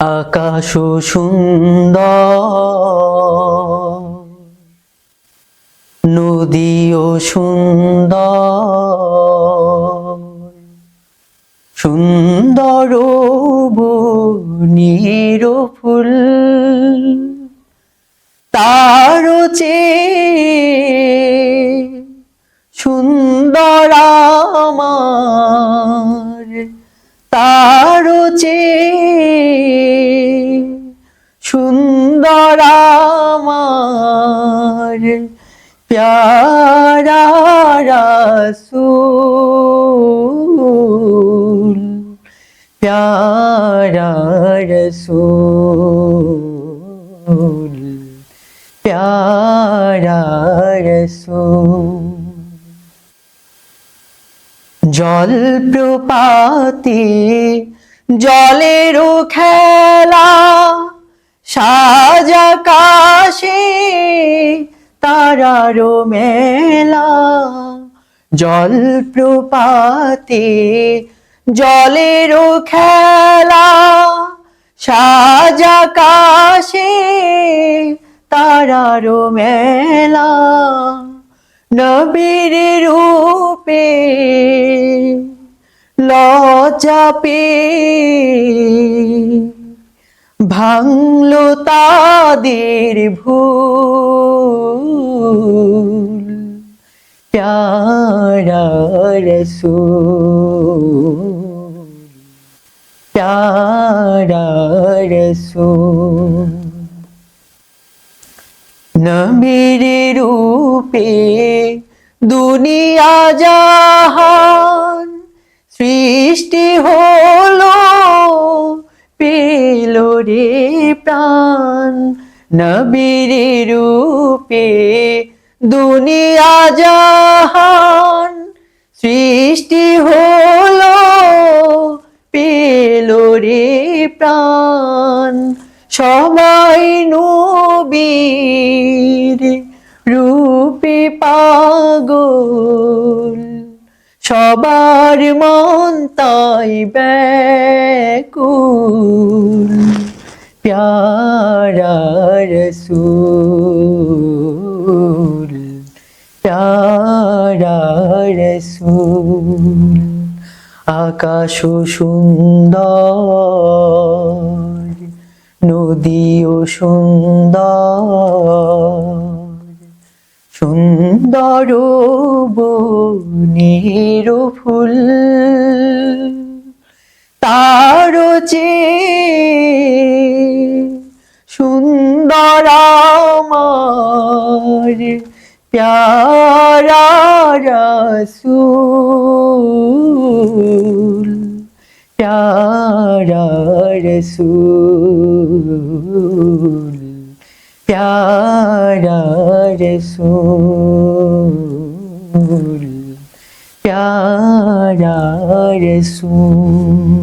আকাশ সুন্দর নদীও সুন্দর সুন্দর বনির ফুল তার চেয়ে সুন্দর আমার তার চেয়ে সুন্দর আমার প্যারা রসুল প্যারা রসুল প্যারা রসুল। জল প্রপাতে জলেরও খেলা সাজা কাশে, তারারও মেলা। জল প্রপাতে জলেরও খেলা সাজা কাশে, তারারও মেলা। নবীর রূপে পে ভাঙলো তাদের ভুল। প্যারা রসুল। নবীর রূপে দুনিয়া জাহান সৃষ্টি হলো, পেল রে প্রাণ। নবীর রূপে দুনিয়া জাহান সৃষ্টি হলো, পেল রে প্রাণ। সবাই নবীর রূপে পাগল। সবার মন তাই ব্যাকুল। প্যারা রসুল প্যারা রসুল আকাশ সুন্দর নদীও সুন্দর সুন্দর বনের ফুল। তার চেয়ে সুন্দর আমার প্যারা রসুল প্যারা রসুল। প্যারা রসুল প্যারা রসুল